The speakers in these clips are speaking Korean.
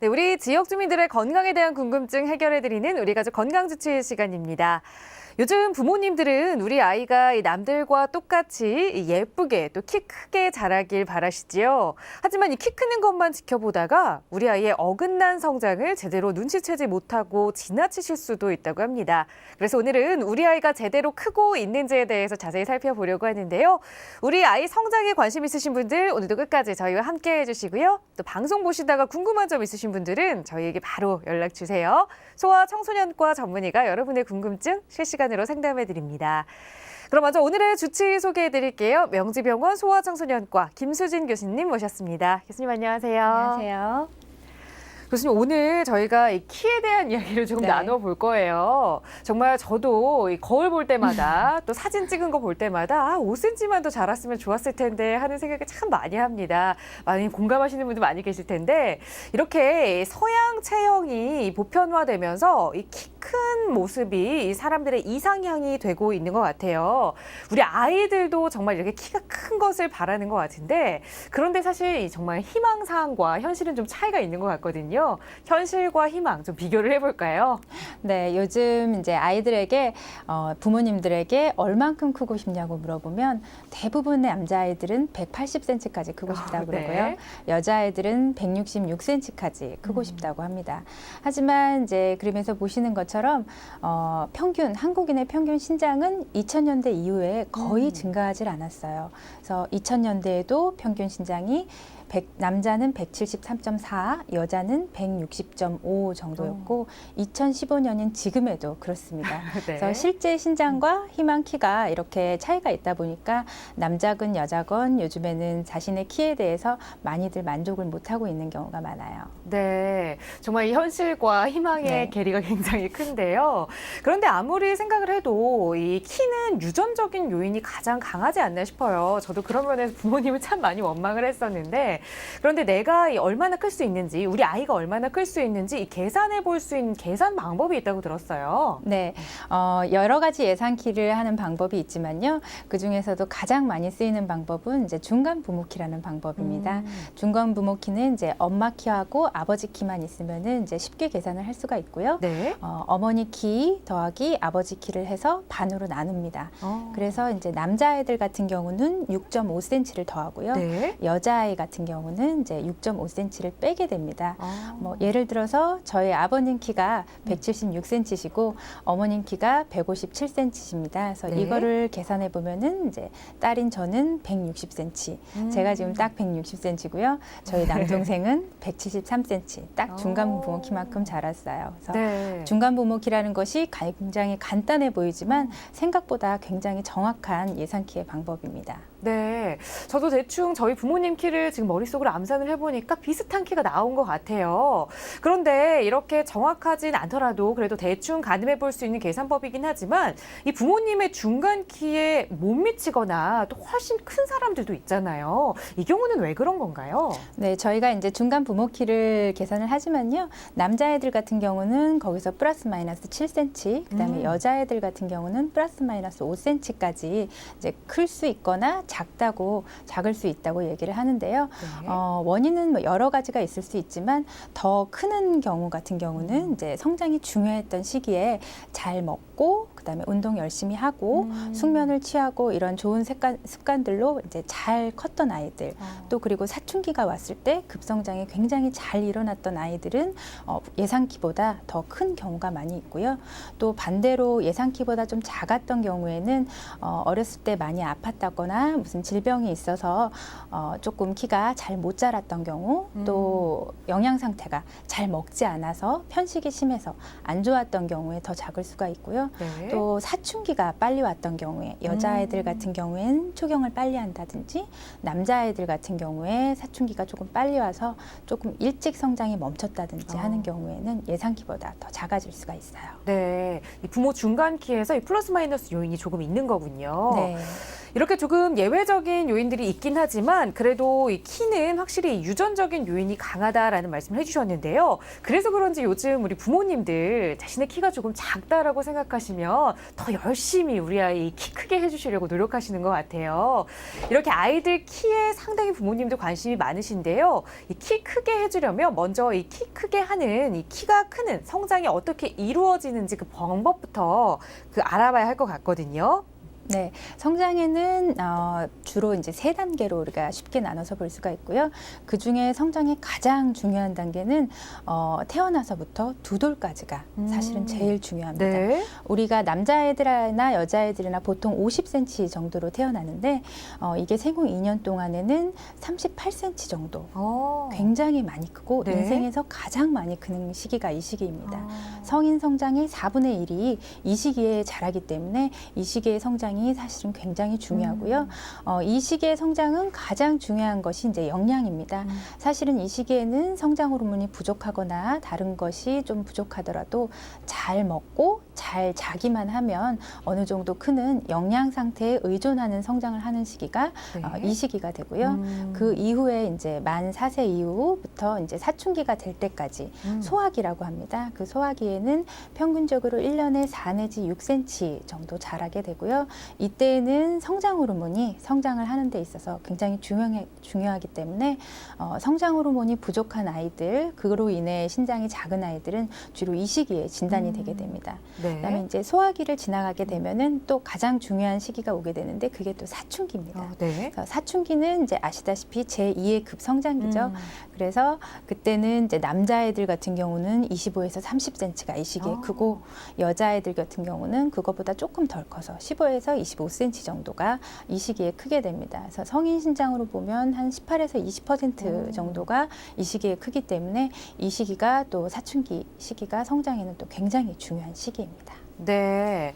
네, 우리 지역 주민들의 건강에 대한 궁금증 해결해드리는 우리 가족 건강 주치 시간입니다. 요즘 부모님들은 우리 아이가 이 남들과 똑같이 이 예쁘게 또 키 크게 자라길 바라시지요. 하지만 이 키 크는 것만 지켜보다가 우리 아이의 어긋난 성장을 제대로 눈치채지 못하고 지나치실 수도 있다고 합니다. 그래서 오늘은 우리 아이가 제대로 크고 있는지에 대해서 자세히 살펴보려고 하는데요. 우리 아이 성장에 관심 있으신 분들 오늘도 끝까지 저희와 함께 해주시고요. 또 방송 보시다가 궁금한 점 있으신 분들은 저희에게 바로 연락 주세요. 소아 청소년과 전문의가 여러분의 궁금증 실시간 으로 상담해 드립니다. 그럼 먼저 오늘의 주치 소개해 드릴게요. 명지병원 소아청소년과 김수진 교수님 모셨습니다. 교수님 안녕하세요. 안녕하세요. 교수님 오늘 저희가 이 키에 대한 이야기를 조금 네. 나눠볼 거예요. 정말 저도 이 거울 볼 때마다 또 사진 찍은 거 볼 때마다 아, 5cm만 더 자랐으면 좋았을 텐데 하는 생각을 참 많이 합니다. 많이 공감하시는 분들 많이 계실 텐데 이렇게 서양 체형이 보편화되면서 이 키 큰 모습이 이 사람들의 이상향이 되고 있는 것 같아요. 우리 아이들도 정말 이렇게 키가 큰 것을 바라는 것 같은데 그런데 사실 이 정말 희망사항과 현실은 좀 차이가 있는 것 같거든요. 현실과 희망 좀 비교를 해볼까요? 네, 요즘 이제 아이들에게 어, 부모님들에게 얼만큼 크고 싶냐고 물어보면 대부분의 남자아이들은 180cm까지 크고 싶다고 아, 네. 그러고요. 여자아이들은 166cm까지 크고 음. 싶다고 합니다. 하지만 이제 그러면서 보시는 것처럼 어, 평균 한국인의 평균 신장은 2000년대 이후에 거의 음. 증가하지 않았어요. 그래서 2000년대에도 평균 신장이 100, 남자는 173.4, 여자는 160.5 정도였고 2015년인 지금에도 그렇습니다. 네. 그래서 실제 신장과 희망 키가 이렇게 차이가 있다 보니까 남자건 여자건 요즘에는 자신의 키에 대해서 많이들 만족을 못 하고 있는 경우가 많아요. 네, 정말 이 현실과 희망의 네. 괴리가 굉장히 큰데요. 그런데 아무리 생각을 해도 이 키는 유전적인 요인이 가장 강하지 않나 싶어요. 저도 그런 면에서 부모님을 참 많이 원망을 했었는데, 그런데 내가 이 얼마나 클 수 있는지, 우리 아이가 얼마나 클 수 있는지 이 계산해 볼 수 있는 계산 방법이 있다고 들었어요. 네, 어, 여러 가지 예상키를 하는 방법이 있지만요. 그 중에서도 가장 많이 쓰이는 방법은 이제 중간 부모키라는 방법입니다. 음. 중간 부모키는 이제 엄마 키하고 아버지 키만 있으면은 이제 쉽게 계산을 할 수가 있고요. 네. 어, 어머니 키 더하기 아버지 키를 해서 반으로 나눕니다. 어. 그래서 이제 남자아이들 같은 경우는 6.5cm를 더하고요. 네. 여자아이 같은 경우는 이제 6.5cm를 빼게 됩니다. 어. 뭐 예를 들어서 저희 아버님 키가 176cm시고 어머님 키가 157cm십니다. 그래서 네. 이거를 계산해 보면은 이제 딸인 저는 160cm, 음. 제가 지금 딱 160cm고요. 저희 남동생은 173cm, 딱 중간 오. 부모 키만큼 자랐어요. 그래서 네. 중간 부모 키라는 것이 굉장히 간단해 보이지만 생각보다 굉장히 정확한 예상 키의 방법입니다. 네, 저도 대충 저희 부모님 키를 지금 머릿속으로 암산을 해보니까 비슷한 키가 나온 것 같아요. 그런데 이렇게 정확하진 않더라도 그래도 대충 가늠해 볼 수 있는 계산법이긴 하지만 이 부모님의 중간 키에 못 미치거나 또 훨씬 큰 사람들도 있잖아요. 이 경우는 왜 그런 건가요? 네, 저희가 이제 중간 부모 키를 계산을 하지만요. 남자애들 같은 경우는 거기서 플러스 마이너스 7cm, 그다음에 음. 여자애들 같은 경우는 플러스 마이너스 5cm까지 이제 클 수 있거나 작다고 작을 수 있다고 얘기를 하는데요. 네. 어, 원인은 뭐 여러 가지가 있을 수 있지만 더 크는 경우 같은 음. 경우는 이제 성장이 중요했던 시기에 잘 먹고 그다음에 운동 열심히 하고 음. 숙면을 취하고 이런 좋은 습관, 습관들로 이제 잘 컸던 아이들 어. 또 그리고 사춘기가 왔을 때 급성장이 굉장히 잘 일어났던 아이들은 어, 예상키보다 더 큰 경우가 많이 있고요. 또 반대로 예상키보다 좀 작았던 경우에는 어, 어렸을 때 많이 아팠다거나 무슨 질병이 있어서 어, 조금 키가 잘 못 자랐던 경우 또 영양 상태가 잘 먹지 않아서 편식이 심해서 안 좋았던 경우에 더 작을 수가 있고요. 네. 또 사춘기가 빨리 왔던 경우에 여자아이들 음. 같은 경우엔 초경을 빨리 한다든지 남자아이들 같은 경우에 사춘기가 조금 빨리 와서 조금 일찍 성장이 멈췄다든지 어. 하는 경우에는 예상키보다 더 작아질 수가 있어요. 네, 이 부모 중간 키에서 이 플러스 마이너스 요인이 조금 있는 거군요. 네. 이렇게 조금 예외적인 요인들이 있긴 하지만 그래도 이 키는 확실히 유전적인 요인이 강하다라는 말씀을 해주셨는데요. 그래서 그런지 요즘 우리 부모님들 자신의 키가 조금 작다라고 생각하시면 더 열심히 우리 아이 키 크게 해주시려고 노력하시는 것 같아요. 이렇게 아이들 키에 상당히 부모님도 관심이 많으신데요. 이 키 크게 해주려면 먼저 이 키 크게 하는 이 키가 크는 성장이 어떻게 이루어지는지 그 방법부터 그 알아봐야 할 것 같거든요. 네, 성장에는 어, 주로 이제 세 단계로 우리가 쉽게 나눠서 볼 수가 있고요. 그 중에 성장의 가장 중요한 단계는 어, 태어나서부터 두 돌까지가 사실은 음. 제일 중요합니다. 네. 우리가 남자애들이나 여자애들이나 보통 50cm 정도로 태어나는데 어, 이게 생후 2년 동안에는 38cm 정도. 어. 굉장히 많이 크고 네. 인생에서 가장 많이 크는 시기가 이 시기입니다. 아. 성인 성장의 4분의 1이 이 시기에 자라기 때문에 이 시기의 성장 이 사실은 굉장히 중요하고요. 음. 어, 이 시기의 성장은 가장 중요한 것이 이제 영양입니다. 음. 사실은 이 시기에는 성장 호르몬이 부족하거나 다른 것이 좀 부족하더라도 잘 먹고 잘 자기만 하면 어느 정도 크는 영양 상태에 의존하는 성장을 하는 시기가 네. 어, 이 시기가 되고요. 음. 그 이후에 이제 만 4세 이후부터 이제 사춘기가 될 때까지 음. 소화기라고 합니다. 그 소화기에는 평균적으로 1년에 4 내지 6cm 정도 자라게 되고요. 이때에는 성장 호르몬이 성장을 하는 데 있어서 굉장히 중요해, 중요하기 때문에 어, 성장 호르몬이 부족한 아이들, 그로 인해 신장이 작은 아이들은 주로 이 시기에 진단이 음. 되게 됩니다. 네. 그다음에 이제 소화기를 지나가게 되면은 또 가장 중요한 시기가 오게 되는데 그게 또 사춘기입니다. 어, 네. 사춘기는 이제 아시다시피 제2의 급성장기죠. 음. 그래서 그때는 이제 남자애들 같은 경우는 25에서 30cm가 이 시기에 어. 크고 여자애들 같은 경우는 그거보다 조금 덜 커서 15에서 25cm 정도가 이 시기에 크게 됩니다. 그래서 성인 신장으로 보면 한 18에서 20% 음. 정도가 이 시기에 크기 때문에 이 시기가 또 사춘기 시기가 성장에는 또 굉장히 중요한 시기입니다. 네.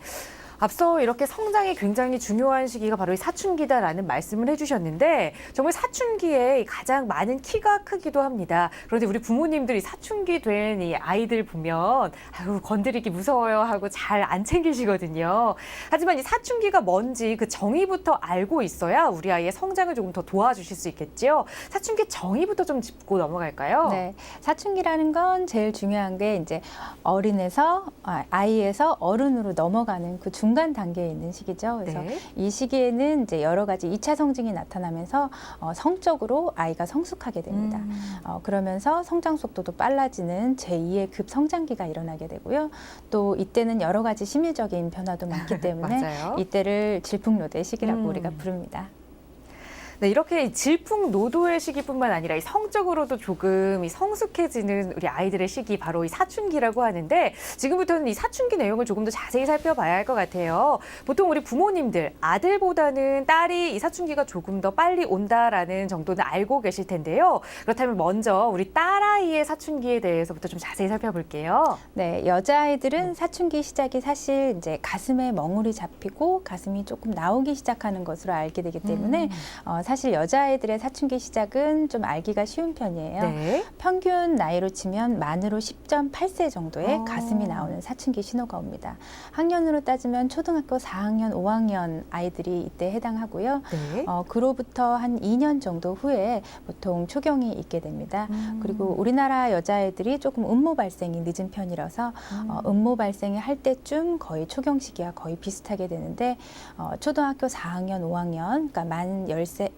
앞서 이렇게 성장이 굉장히 중요한 시기가 바로 이 사춘기다라는 말씀을 해주셨는데 정말 사춘기에 가장 많은 키가 크기도 합니다. 그런데 우리 부모님들이 사춘기 된 이 아이들 보면 아유 건드리기 무서워요 하고 잘 안 챙기시거든요. 하지만 이 사춘기가 뭔지 그 정의부터 알고 있어야 우리 아이의 성장을 조금 더 도와주실 수 있겠죠. 사춘기 정의부터 좀 짚고 넘어갈까요? 네, 사춘기라는 건 제일 중요한 게 이제 어린에서 아, 아이에서 어른으로 넘어가는 그 중간 단계에 있는 시기죠. 그래서 네. 이 시기에는 이제 여러 가지 이차 성징이 나타나면서 어, 성적으로 아이가 성숙하게 됩니다. 음. 어, 그러면서 성장 속도도 빨라지는 제2의 급 성장기가 일어나게 되고요. 또 이때는 여러 가지 심리적인 변화도 많기 때문에. 이때를 질풍노도의 시기라고 음. 우리가 부릅니다. 네, 이렇게 질풍노도의 시기뿐만 아니라 이 성적으로도 조금 이 성숙해지는 우리 아이들의 시기 바로 이 사춘기라고 하는데 지금부터는 이 사춘기 내용을 조금 더 자세히 살펴봐야 할 것 같아요. 보통 우리 부모님들 아들보다는 딸이 이 사춘기가 조금 더 빨리 온다라는 정도는 알고 계실 텐데요. 그렇다면 먼저 우리 딸아이의 사춘기에 대해서부터 좀 자세히 살펴볼게요. 네, 여자아이들은 사춘기 시작이 사실 이제 가슴에 멍울이 잡히고 가슴이 조금 나오기 시작하는 것으로 알게 되기 때문에 음. 어, 사실 여자아이들의 사춘기 시작은 좀 알기가 쉬운 편이에요. 네. 평균 나이로 치면 만으로 10.8세 정도의 어. 가슴이 나오는 사춘기 신호가 옵니다. 학년으로 따지면 초등학교 4학년, 5학년 아이들이 이때 해당하고요. 네. 어, 그로부터 한 2년 정도 후에 보통 초경이 있게 됩니다. 음. 그리고 우리나라 여자애들이 조금 음모 발생이 늦은 편이라서 음. 어, 음모 발생이 할 때쯤 거의 초경 시기와 거의 비슷하게 되는데 어, 초등학교 4학년, 5학년, 그러니까 만 10세,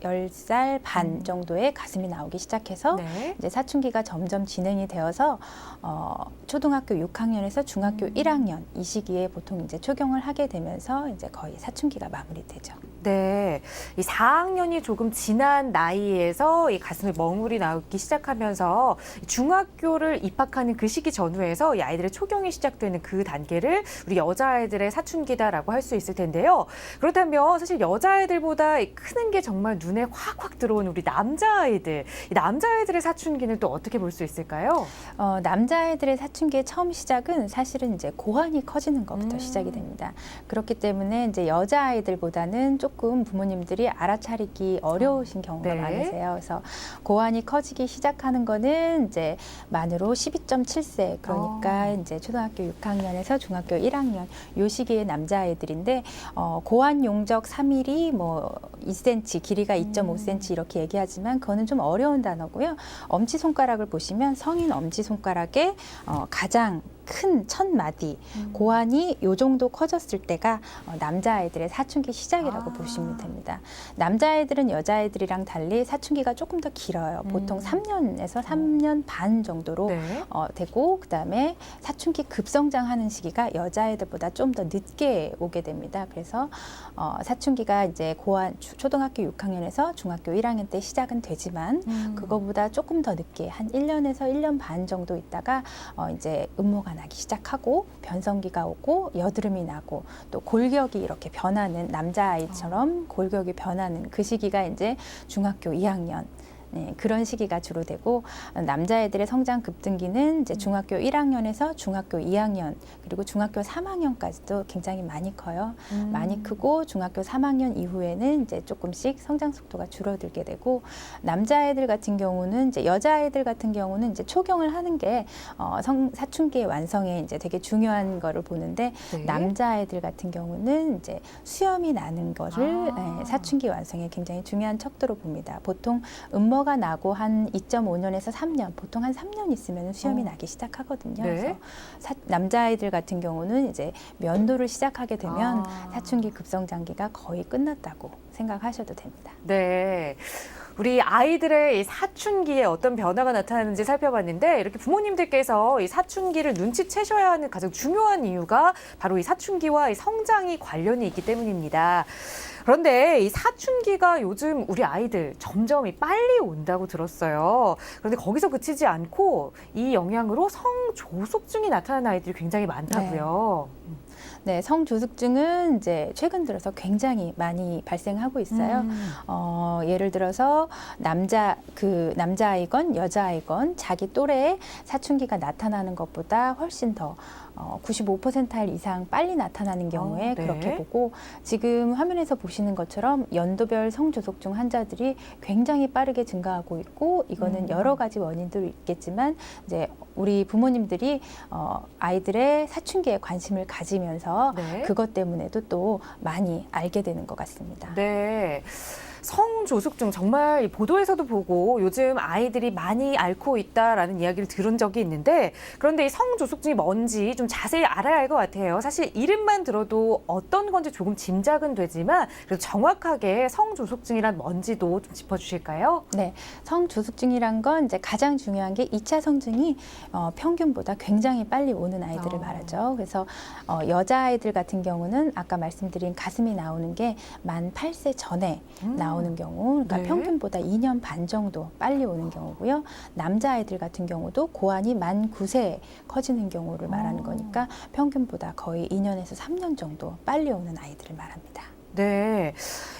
10살 반 음. 정도에 가슴이 나오기 시작해서 네. 이제 사춘기가 점점 진행이 되어서 어, 초등학교 6학년에서 중학교 음. 1학년 이 시기에 보통 이제 초경을 하게 되면서 이제 거의 사춘기가 마무리되죠. 네. 이 4학년이 조금 지난 나이에서 이 가슴에 멍울이 나오기 시작하면서 중학교를 입학하는 그 시기 전후에서 이 아이들의 초경이 시작되는 그 단계를 우리 여자아이들의 사춘기다라고 할 수 있을 텐데요. 그렇다면 사실 여자아이들보다 이 크는 게 정말 눈에 확확 들어온 우리 남자아이들. 이 남자아이들의 사춘기는 또 어떻게 볼 수 있을까요? 어, 남자애들의 사춘기의 처음 시작은 사실은 이제 고환이 커지는 것부터 음. 시작이 됩니다. 그렇기 때문에 이제 여자아이들보다는 조금 부모님들이 알아차리기 어려우신 경우가 네. 많으세요. 그래서 고환이 커지기 시작하는 거는 이제 만으로 12.7세 그러니까 어. 이제 초등학교 6학년에서 중학교 1학년 요 시기의 남자아이들인데 어, 고환 용적 3일이 뭐 2cm 길이가 음. 2.5cm 이렇게 얘기하지만 그거는 좀 어려운 단어고요. 엄지 손가락을 보시면 성인 엄지 손가락의 어, 가장 큰 첫 마디 음. 고환이 요 정도 커졌을 때가 어, 남자아이들의 사춘기 시작이라고 아. 보시면 됩니다. 남자아이들은 여자아이들이랑 달리 사춘기가 조금 더 길어요. 보통 음. 3년에서 3년 반 정도로 네. 어, 되고 그다음에 사춘기 급성장하는 시기가 여자애들보다 좀 더 늦게 오게 됩니다. 그래서 어, 사춘기가 이제 고한 주- 초등학교 6학년에서 중학교 1학년 때 시작은 되지만 음. 그거보다 조금 더 늦게 한 1년에서 1년 반 정도 있다가 어, 이제 음모가 나기 시작하고 변성기가 오고 여드름이 나고 또 골격이 이렇게 변하는 남자아이처럼 골격이 변하는 그 시기가 이제 중학교 2학년 네, 그런 시기가 주로 되고 어, 남자애들의 성장 급등기는 이제 중학교 1학년에서 중학교 2학년 그리고 중학교 3학년까지도 굉장히 많이 커요. 음. 많이 크고 중학교 3학년 이후에는 이제 조금씩 성장 속도가 줄어들게 되고 남자아이들 같은 경우는 이제 여자아이들 같은 경우는 이제 초경을 하는 게 어, 성, 사춘기의 완성에 이제 되게 중요한 거를 보는데 네. 남자아이들 같은 경우는 이제 수염이 나는 거를 아. 예, 사춘기 완성에 굉장히 중요한 척도로 봅니다. 보통 음모 가 나고 한 2.5년에서 3년, 보통 한 3년 있으면 수염이 어. 나기 시작하거든요. 네. 그래서 사- 남자아이들 같은 경우는 이제 면도를 시작하게 되면 아. 사춘기 급성장기가 거의 끝났다고 생각하셔도 됩니다. 네. 우리 아이들의 이 사춘기에 어떤 변화가 나타나는지 살펴봤는데 이렇게 부모님들께서 이 사춘기를 눈치채셔야 하는 가장 중요한 이유가 바로 이 사춘기와 이 성장이 관련이 있기 때문입니다. 그런데 이 사춘기가 요즘 우리 아이들 점점 이 빨리 온다고 들었어요. 그런데 거기서 그치지 않고 이 영향으로 성조숙증이 나타나는 아이들이 굉장히 많다고요. 네, 성조숙증은 이제 최근 들어서 굉장히 많이 발생하고 있어요. 음. 어, 예를 들어서 남자 그 남자아이건 여자아이건 자기 또래에 사춘기가 나타나는 것보다 훨씬 더 어, 95%일 이상 빨리 나타나는 경우에 어, 네. 그렇게 보고 지금 화면에서 보시는 것처럼 연도별 성조숙증 환자들이 굉장히 빠르게 증가하고 있고 이거는 음. 여러 가지 원인들이 있겠지만 이제 우리 부모님들이 어, 아이들의 사춘기에 관심을 가지면서 네. 그것 때문에도 또 많이 알게 되는 것 같습니다. 네. 성조숙증 정말 이 보도에서도 보고 요즘 아이들이 많이 앓고 있다라는 이야기를 들은 적이 있는데 그런데 이 성조숙증이 뭔지 좀 자세히 알아야 할 것 같아요. 사실 이름만 들어도 어떤 건지 조금 짐작은 되지만 그래도 정확하게 성조숙증이란 뭔지도 좀 짚어주실까요? 네, 성조숙증이란 건 이제 가장 중요한 게 2차 성증이 어, 평균보다 굉장히 빨리 오는 아이들을 어. 말하죠. 그래서 어, 여자아이들 같은 경우는 아까 말씀드린 가슴이 나오는 게 만 8세 전에 음. 나 오는 경우, 그러니까 네. 평균보다 2년 반 정도 빨리 오는 경우고요. 남자 아이들 같은 경우도 고환이 만 9세에 커지는 경우를 말하는 어. 거니까 평균보다 거의 2년에서 3년 정도 빨리 오는 아이들을 말합니다. 네.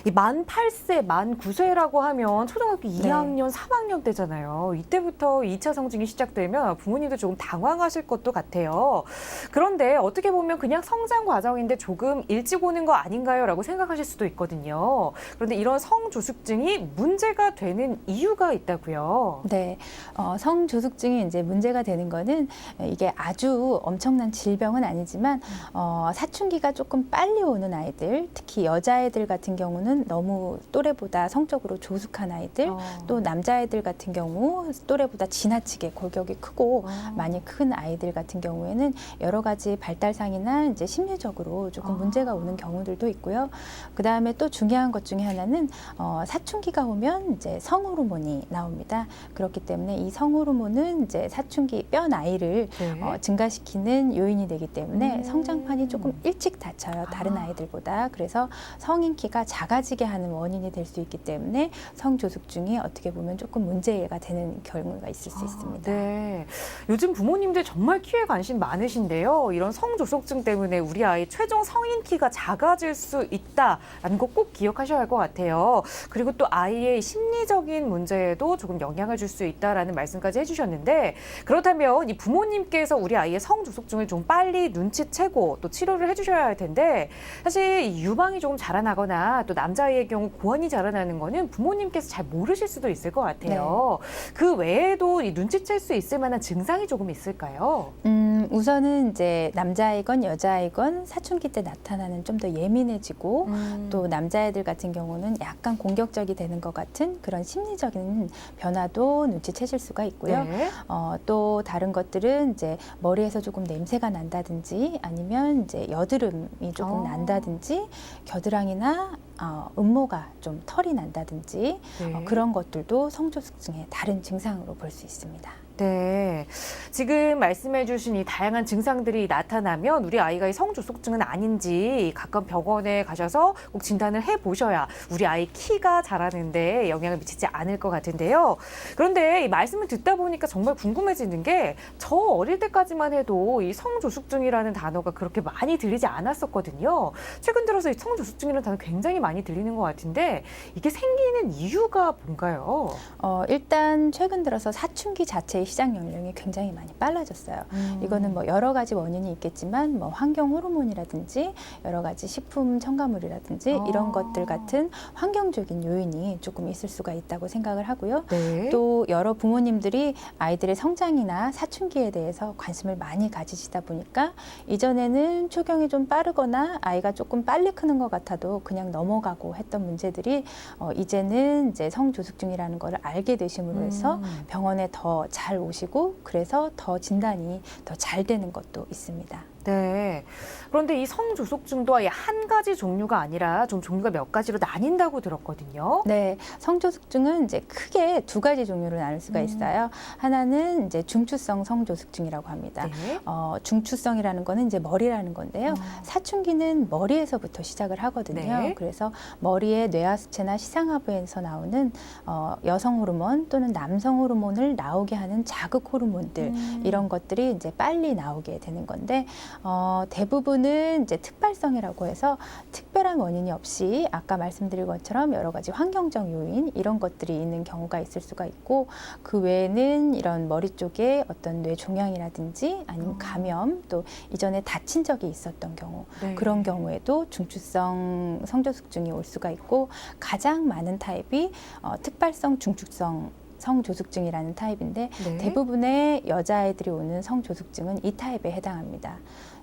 이만 8세, 만 9세라고 하면 초등학교 2학년, 3학년 때잖아요. 이때부터 2차 성징이 시작되면 부모님도 조금 당황하실 것도 같아요. 그런데 어떻게 보면 그냥 성장 과정인데 조금 일찍 오는 거 아닌가요? 라고 생각하실 수도 있거든요. 그런데 이런 성조숙증이 문제가 되는 이유가 있다고요. 네, 어, 성조숙증이 이제 문제가 되는 거는 이게 아주 엄청난 질병은 아니지만 어, 사춘기가 조금 빨리 오는 아이들, 특히 여자 아이들 같은 경우는 너무 또래보다 성적으로 조숙한 아이들, 어. 또 남자아이들 같은 경우 또래보다 지나치게 골격이 크고 어. 많이 큰 아이들 같은 경우에는 여러 가지 발달상이나 이제 심리적으로 조금 아. 문제가 오는 경우들도 있고요. 그 다음에 또 중요한 것 중에 하나는 어, 사춘기가 오면 이제 성호르몬이 나옵니다. 그렇기 때문에 이 성호르몬은 이제 사춘기 뼈 나이를 네. 어, 증가시키는 요인이 되기 때문에 음. 성장판이 조금 일찍 닫혀요. 다른 아. 아이들보다. 그래서 성인 키가 작아지게 하는 원인이 될 수 있기 때문에 성조숙증이 어떻게 보면 조금 문제가 되는 경우가 있을 수 있습니다. 네. 요즘 부모님들 정말 키에 관심 많으신데요. 이런 성조속증 때문에 우리 아이 최종 성인 키가 작아질 수 있다라는 거 꼭 기억하셔야 할 것 같아요. 그리고 또 아이의 심리적인 문제에도 조금 영향을 줄 수 있다라는 말씀까지 해주셨는데 그렇다면 이 부모님께서 우리 아이의 성조속증을 좀 빨리 눈치채고 또 치료를 해주셔야 할 텐데 사실 이 유방이 조금 자라나거나 또 남자아이의 경우 고환이 자라나는 거는 부모님께서 잘 모르실 수도 있을 것 같아요. 그 외에도 이 눈치챌 수 있을 만한 증상이 조금 있을까요? 음, 우선은 이제 남자이건 여자이건 사춘기 때 나타나는 좀 더 예민해지고 음. 또 남자애들 같은 경우는 약간 공격적이 되는 것 같은 그런 심리적인 변화도 눈치채실 수가 있고요. 네. 어, 또 다른 것들은 이제 머리에서 조금 냄새가 난다든지 아니면 이제 여드름이 조금 어. 난다든지 겨드랑이나 어, 음모가 좀 털이 난다든지 네. 어, 그런 것들도 성조숙증의 다른 증상으로 볼 수 있습니다. 네. 지금 말씀해 주신 이 다양한 증상들이 나타나면 우리 아이가 이 성조속증은 아닌지 가까운 병원에 가셔서 꼭 진단을 해 보셔야 우리 아이 키가 자라는데 영향을 미치지 않을 것 같은데요. 그런데 이 말씀을 듣다 보니까 정말 궁금해지는 게 저 어릴 때까지만 해도 이 성조숙증이라는 단어가 그렇게 많이 들리지 않았었거든요. 최근 들어서 이 성조숙증이라는 단어 굉장히 많이 들리는 것 같은데 이게 생기는 이유가 뭔가요? 어, 일단 최근 들어서 사춘기 자체의 시작 연령이 굉장히 많이 빨라졌어요. 이거는 뭐 여러 가지 원인이 있겠지만 뭐 환경 호르몬이라든지 여러 가지 식품 첨가물이라든지 아. 이런 것들 같은 환경적인 요인이 조금 있을 수가 있다고 생각을 하고요. 네. 또 여러 부모님들이 아이들의 성장이나 사춘기에 대해서 관심을 많이 가지시다 보니까 이전에는 초경이 좀 빠르거나 아이가 조금 빨리 크는 것 같아도 그냥 넘어가고 했던 문제들이 어, 이제는 이제 성조숙증이라는 거를 알게 되심으로 해서 음. 병원에 더 잘 오시고 그래서 더 진단이 더 잘 되는 것도 있습니다. 네. 그런데 이 성조속증도 아예 한 가지 종류가 아니라 좀 종류가 몇 가지로 나뉜다고 들었거든요. 네, 성조숙증은 이제 크게 두 가지 종류로 나눌 수가 음. 있어요. 하나는 이제 중추성 성조숙증이라고 합니다. 네. 어, 중추성이라는 거는 이제 머리라는 건데요. 사춘기는 머리에서부터 시작을 하거든요. 네. 그래서 머리에 뇌하수체나 시상하부에서 나오는 어, 여성 호르몬 또는 남성 호르몬을 나오게 하는 자극 호르몬들 음. 이런 것들이 이제 빨리 나오게 되는 건데 어, 대부분은 이제 특발성이라고 해서 특별한 원인이 없이 아까 말씀드린 것처럼 여러 가지 환경적 요인 이런 것들이 있는 경우가 있을 수가 있고 그 외에는 이런 머리 쪽에 어떤 뇌 종양이라든지 아니면 어. 감염 또 이전에 다친 적이 있었던 경우 네. 그런 경우에도 중추성 성조숙증이 올 수가 있고 가장 많은 타입이 어, 특발성 중추성 성조숙증이라는 타입인데 네. 대부분의 여자아이들이 오는 성조숙증은 이 타입에 해당합니다.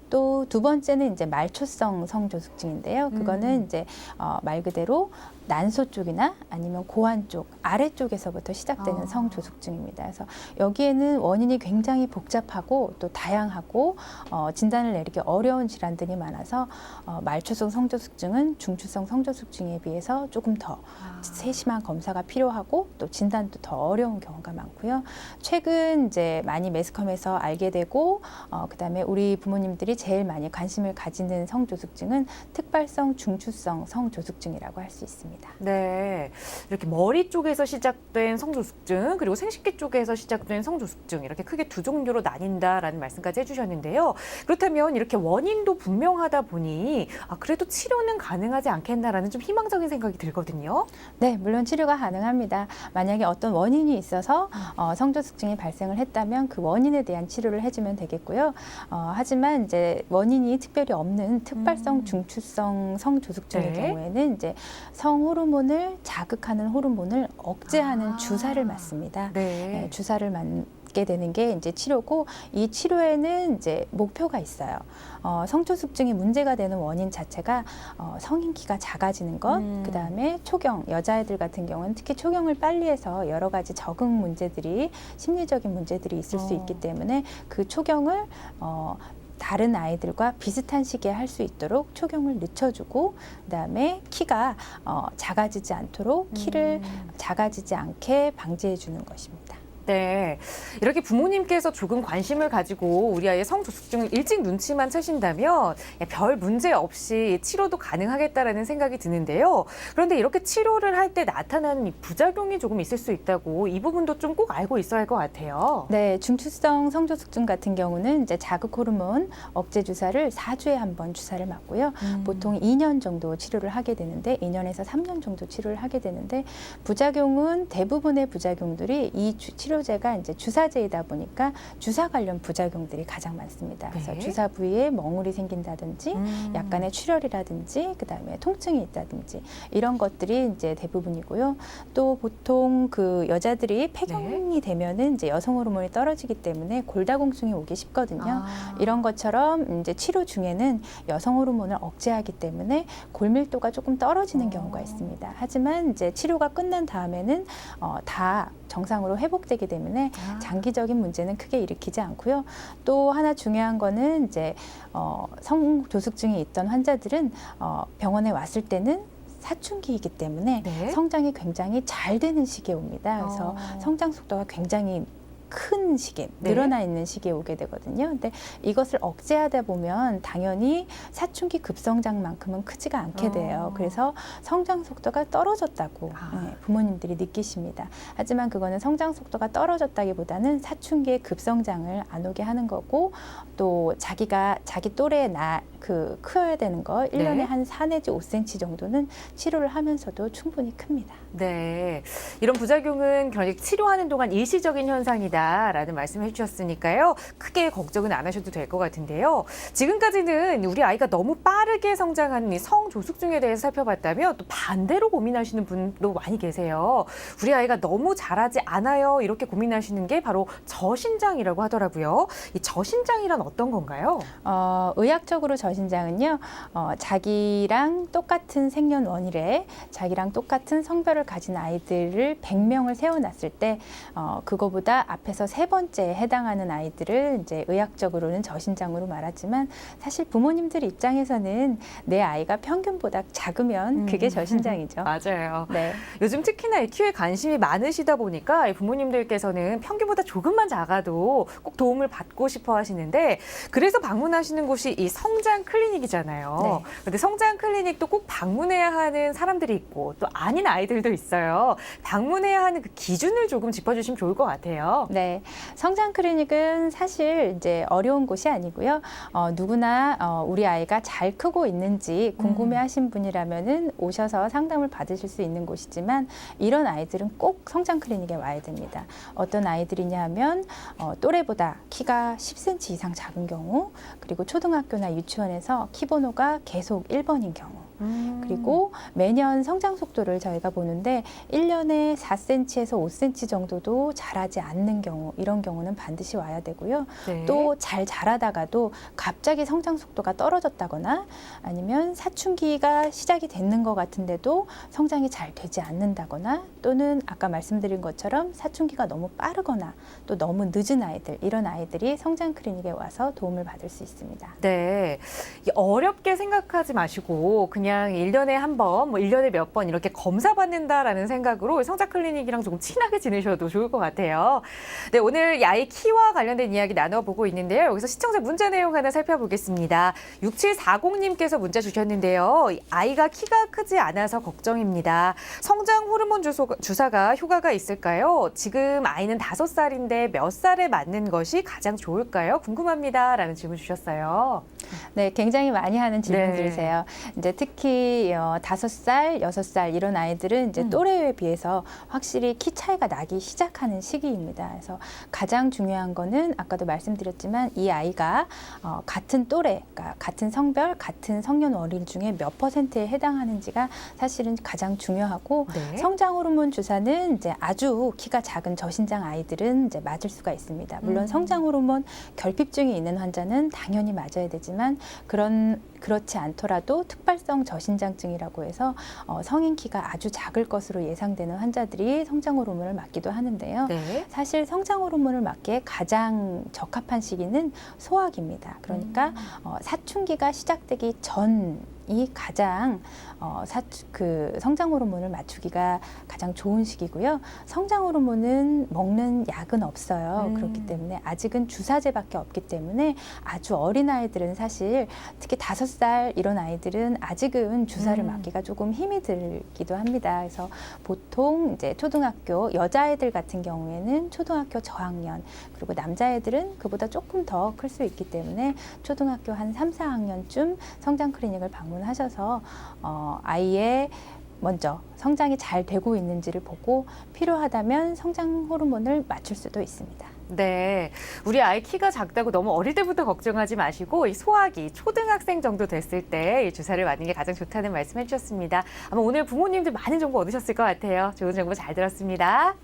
또 두 번째는 이제 말초성 성조숙증인데요. 그거는 음. 이제 어, 말 그대로 난소 쪽이나 아니면 고환 쪽 아래쪽에서부터 시작되는 아. 성조숙증입니다. 그래서 여기에는 원인이 굉장히 복잡하고 또 다양하고 어, 진단을 내리기 어려운 질환들이 많아서 어, 말초성 성조숙증은 중추성 성조숙증에 비해서 조금 더 아. 세심한 검사가 필요하고 또 진단도 더 어려운 경우가 많고요. 최근 이제 많이 매스컴에서 알게 되고 어, 그다음에 우리 부모님들이 제일 많이 관심을 가지는 성조숙증은 특발성 중추성 성조숙증이라고 할 수 있습니다. 네. 이렇게 머리 쪽에서 시작된 성조숙증, 그리고 생식기 쪽에서 시작된 성조숙증, 이렇게 크게 두 종류로 나뉜다라는 말씀까지 해주셨는데요. 그렇다면 이렇게 원인도 분명하다 보니, 아, 그래도 치료는 가능하지 않겠나라는 좀 희망적인 생각이 들거든요. 네, 물론 치료가 가능합니다. 만약에 어떤 원인이 있어서 어, 성조숙증이 발생을 했다면 그 원인에 대한 치료를 해주면 되겠고요. 어, 하지만 이제 원인이 특별히 없는 특발성 음. 중추성 성조숙증의 네. 경우에는 이제 성 호르몬을 자극하는 호르몬을 억제하는 아. 주사를 맞습니다. 네. 네, 주사를 맞게 되는 게 이제 치료고 이 치료에는 이제 목표가 있어요. 어, 성초숙증이 문제가 되는 원인 자체가 어, 성인 키가 작아지는 것, 음. 그 다음에 초경 여자애들 같은 경우는 특히 초경을 빨리 해서 여러 가지 적응 문제들이 심리적인 문제들이 있을 수 어. 있기 때문에 그 초경을 어, 다른 아이들과 비슷한 시기에 할 수 있도록 초경을 늦춰주고 그다음에 키가 어, 작아지지 않도록 키를 음. 작아지지 않게 방지해 주는 것입니다. 네. 이렇게 부모님께서 조금 관심을 가지고 우리 아이의 성조숙증을 일찍 눈치만 채신다면 별 문제 없이 치료도 가능하겠다라는 생각이 드는데요. 그런데 이렇게 치료를 할 때 나타나는 이 부작용이 조금 있을 수 있다고 이 부분도 좀 꼭 알고 있어야 할 것 같아요. 네, 중추성 성조숙증 같은 경우는 이제 자극 호르몬 억제 주사를 4주에 한 번 주사를 맞고요. 음. 보통 2년 정도 치료를 하게 되는데 2년에서 3년 정도 치료를 하게 되는데 부작용은 대부분의 부작용들이 이 주- 치료 제가 이제 주사제이다 보니까 주사 관련 부작용들이 가장 많습니다. 그래서 네. 주사 부위에 멍울이 생긴다든지 음. 약간의 출혈이라든지 그다음에 통증이 있다든지 이런 것들이 이제 대부분이고요. 또 보통 그 여자들이 폐경이 되면은 이제 여성 호르몬이 떨어지기 때문에 골다공증이 오기 쉽거든요. 아. 이런 것처럼 이제 치료 중에는 여성 호르몬을 억제하기 때문에 골밀도가 조금 떨어지는 어. 경우가 있습니다. 하지만 이제 치료가 끝난 다음에는 어, 다 정상으로 회복되기 때문에 아. 장기적인 문제는 크게 일으키지 않고요. 또 하나 중요한 거는 이제 어, 성조숙증이 있던 환자들은 어, 병원에 왔을 때는 사춘기이기 때문에 네. 성장이 굉장히 잘 되는 시기에 옵니다. 그래서 어. 성장 속도가 굉장히 큰 시기에 네. 늘어나 있는 시기에 오게 되거든요. 근데 이것을 억제하다 보면 당연히 사춘기 급성장만큼은 크지가 않게 돼요. 어. 그래서 성장 속도가 떨어졌다고 아. 네, 부모님들이 느끼십니다. 하지만 그거는 성장 속도가 떨어졌다기보다는 사춘기의 급성장을 안 오게 하는 거고 또 자기가 자기 또래의 나 그 커야 되는 거 일년에 네. 한4 내지 5cm 정도는 치료를 하면서도 충분히 큽니다. 네. 이런 부작용은 그러니까 치료하는 동안 일시적인 현상이다라는 말씀을 해주셨으니까요. 크게 걱정은 안 하셔도 될 것 같은데요. 지금까지는 우리 아이가 너무 빠르게 성장하는 이 성조숙증에 대해서 살펴봤다면 또 반대로 고민하시는 분도 많이 계세요. 우리 아이가 너무 자라지 않아요. 이렇게 고민하시는 게 바로 저신장이라고 하더라고요. 이 저신장이란 어떤 건가요? 어, 의학적으로 저 신장은요, 어, 자기랑 똑같은 생년원일에 자기랑 똑같은 성별을 가진 아이들을 100명을 세워놨을 때, 어, 그거보다 앞에서 세 번째에 해당하는 아이들을 이제 의학적으로는 저신장으로 말하지만 사실 부모님들 입장에서는 내 아이가 평균보다 작으면 그게 음. 저신장이죠. 맞아요. 네. 요즘 특히나 이 키에 관심이 많으시다 보니까 이 부모님들께서는 평균보다 조금만 작아도 꼭 도움을 받고 싶어 하시는데 그래서 방문하시는 곳이 이 성장 클리닉이잖아요. 네. 근데 성장 클리닉도 꼭 방문해야 하는 사람들이 있고 또 아닌 아이들도 있어요. 방문해야 하는 그 기준을 조금 짚어주시면 좋을 것 같아요. 네, 성장 클리닉은 사실 이제 어려운 곳이 아니고요. 어, 누구나 어, 우리 아이가 잘 크고 있는지 궁금해 하신 분이라면은 오셔서 상담을 받으실 수 있는 곳이지만 이런 아이들은 꼭 성장 클리닉에 와야 됩니다. 어떤 아이들이냐 하면 어, 또래보다 키가 10cm 이상 작은 경우, 그리고 초등학교나 유치원 에서 키 번호가 계속 1번인 경우. 음. 그리고 매년 성장 속도를 저희가 보는데 1년에 4cm에서 5cm 정도도 자라지 않는 경우 이런 경우는 반드시 와야 되고요. 네. 또잘 자라다가도 갑자기 성장 속도가 떨어졌다거나 아니면 사춘기가 시작이 됐는 것 같은데도 성장이 잘 되지 않는다거나 또는 아까 말씀드린 것처럼 사춘기가 너무 빠르거나 또 너무 늦은 아이들 이런 아이들이 성장 클리닉에 와서 도움을 받을 수 있습니다. 네. 이 어렵게 생각하지 마시고 그냥 일년에 한 번, 뭐 일년에 몇 번 이렇게 검사 받는다라는 생각으로 성장 클리닉이랑 조금 친하게 지내셔도 좋을 것 같아요. 네, 오늘 이 아이 키와 관련된 이야기 나눠보고 있는데요. 여기서 시청자 문자 내용 하나 살펴보겠습니다. 6740님께서 문자 주셨는데요. 이 아이가 키가 크지 않아서 걱정입니다. 성장 호르몬 주사가 효과가 있을까요? 지금 아이는 다섯 살인데 몇 살에 맞는 것이 가장 좋을까요? 궁금합니다. 라는 질문 주셨어요. 네, 굉장히 많이 하는 네. 질문들이세요. 이제 특히 어, 다섯 살, 여섯 살 이런 아이들은 이제 음. 또래에 비해서 확실히 키 차이가 나기 시작하는 시기입니다. 그래서 가장 중요한 거는 아까도 말씀드렸지만 이 아이가 어, 같은 또래, 그러니까 같은 성별, 같은 성년월일 중에 몇 퍼센트에 해당하는지가 사실은 가장 중요하고 네. 성장 호르몬 주사는 이제 아주 키가 작은 저신장 아이들은 이제 맞을 수가 있습니다. 물론 음. 성장 호르몬 결핍증이 있는 환자는 당연히 맞아야 되지만 그런 그렇지 않더라도 특발성 저신장증이라고 해서 어, 성인 키가 아주 작을 것으로 예상되는 환자들이 성장 호르몬을 맞기도 하는데요. 네. 사실 성장 호르몬을 맞기에 가장 적합한 시기는 소학입니다. 그러니까 음. 어, 사춘기가 시작되기 전 이 가장 어, 사, 그 성장 호르몬을 맞추기가 가장 좋은 시기고요. 성장 호르몬은 먹는 약은 없어요. 음. 그렇기 때문에 아직은 주사제밖에 없기 때문에 아주 어린 아이들은 사실 특히 다섯 살 이런 아이들은 아직은 주사를 음. 맞기가 조금 힘이 들기도 합니다. 그래서 보통 이제 초등학교 여자아이들 같은 경우에는 초등학교 저학년 그리고 남자애들은 그보다 조금 더 클 수 있기 때문에 초등학교 한 3, 4학년쯤 성장 클리닉을 방문하셔서 어, 아이의 먼저 성장이 잘 되고 있는지를 보고 필요하다면 성장 호르몬을 맞출 수도 있습니다. 네. 우리 아이 키가 작다고 너무 어릴 때부터 걱정하지 마시고 이 소아기, 초등학생 정도 됐을 때 이 주사를 맞는 게 가장 좋다는 말씀 해 주셨습니다. 아마 오늘 부모님들 많은 정보 얻으셨을 것 같아요. 좋은 정보 잘 들었습니다.